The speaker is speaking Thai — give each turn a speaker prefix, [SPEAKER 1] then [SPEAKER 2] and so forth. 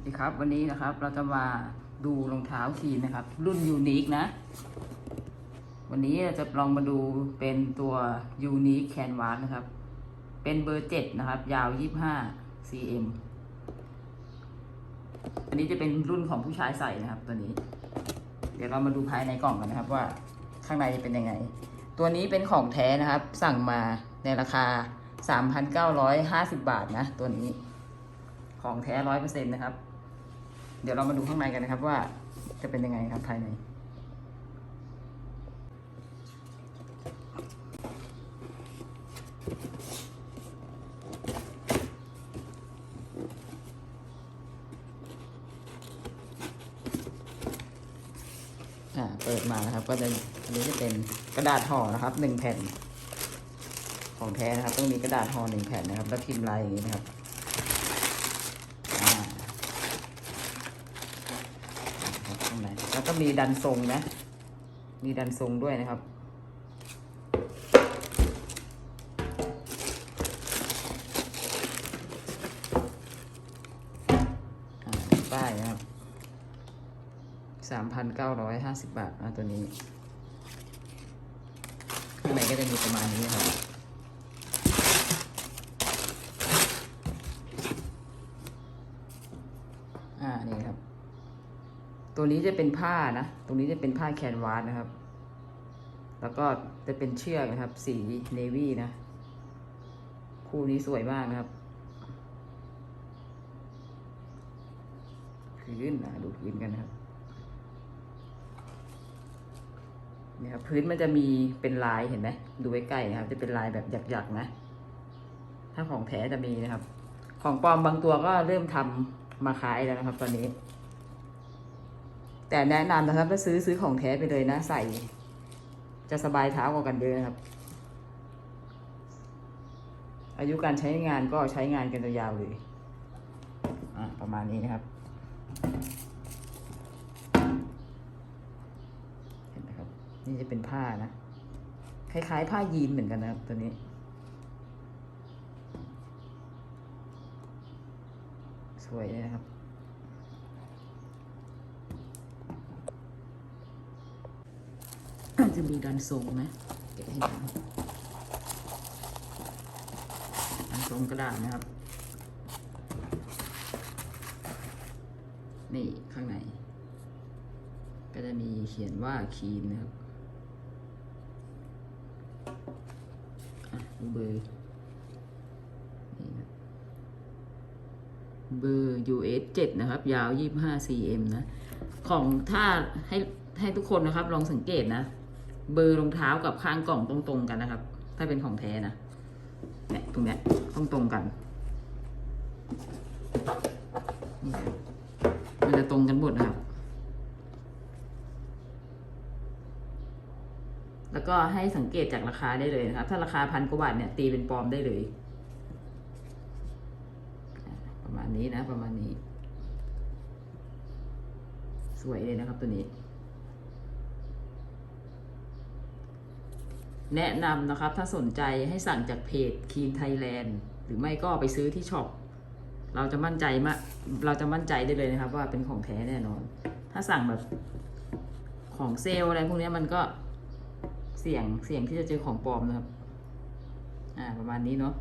[SPEAKER 1] สวัสดีครับวันนี้นะครับเราจะมาดูรองเท้าคีนนะครับ รุ่นยูนิคนะ วันนี้เราจะลองมาดูเป็นตัวยูนิคแคนวาสนะครับ เป็นเบอร์เจ็ดนะครับ ยาวยี่ห้า cm อันนี้จะเป็นรุ่นของผู้ชายใส่นะครับ ตัวนี้ เดี๋ยวเรามาดูภายในกล่องกันนะครับ ว่าข้างในจะเป็นยังไง ตัวนี้เป็นของแท้นะครับ สั่งมาในราคา 3,950 บาทนะ ตัวนี้ของแท้ร้อยเปอร์เซ็นต์นะครับ เดี๋ยวเรามาดูข้างในกันนะครับว่าจะเป็นยังไงครับภายในอ่าเปิดมานะครับ ก็จะอันนี้จะเป็นกระดาษห่อนะครับหนึ่งแผ่น ของแท้นะครับ ต้องมีกระดาษห่อหนึ่งแผ่นนะครับ แล้วพิมพ์ลายอย่างนี้นะครับ อ่าครับข้างในแล้ว ก็มีดันทรงนะ มีดันทรงด้วยนะครับ ป้ายนะครับสามพันเก้าร้อยห้าสิบบาทนะตัวนี้ ข้างในก็จะมีประมาณนี้ครับ อ่า นี่ครับ ตัวนี้จะเป็นผ้านะ ตรงนี้จะเป็นผ้าแคนวาสนะครับ แล้วก็จะเป็นเชือกนะครับ สีเนวี่นะ คู่นี้สวยมากนะครับ พื้นอะดูพื้นกันนะครับเนี่ยครับพื้นมันจะมีเป็นลายเห็นไหมดูใกล้ๆนะครับ จะเป็นลายแบบหยักๆนะ ถ้าของแท้จะมีนะครับ ของปลอมบางตัวก็เริ่มทำมาขายแล้วนะครับ ตอนนี้ แต่แนะนำนะครับถ้าซื้อซื้อของแท้ไปเลยนะ ใส่ จะสบายเท้ากว่ากันเยอะนครับ อายุการใช้งานก็ใช้งานกันยาวๆเลยอะประมาณนี้นะครับเห็นไหมครับ นี่จะเป็นผ้านะ คล้ายๆ ผ้ายีนเหมือนกันนะครับ ตัวนี้ สวยนะครับ จะมีดันทรงนะเก็บให้ดูดันทรงกระดาษนะครับ นี่ข้างใน ก็จะมีเขียนว่าคีนนะครับเบอร์นี่นะเบอร์ US 7 นะครับ ยาว 25 cm นะ ของถ้าให้ให้ทุกคนนะครับ ลองสังเกตนะ เบอร์รองเท้ากับข้างกล่องตรงๆกันนะครับ ถ้าเป็นของแท้นะเนี่ยตรงเนี้ยต้องตรงกันมันจะตรงกันหมดนะครับ แล้วก็ให้สังเกตจากราคาได้เลยนะครับ ถ้าราคาพันกว่าบาทเนี่ยตีเป็นปลอมได้เลย ประมาณนี้นะประมาณนี้ สวยเลยนะครับตัวนี้ แนะนำนะครับ ถ้าสนใจให้สั่งจากเพจ Keen Thailand หรือไม่ก็ไปซื้อที่ช็อปเราจะมั่นใจมากเราจะมั่นใจได้เลยนะครับ ว่าเป็นของแท้แน่นอน ถ้าสั่งแบบของเซลอะไรพวกนี้มันก็เสี่ยงเสี่ยงที่จะเจอของปลอมนะครับ อ่าประมาณนี้เนาะ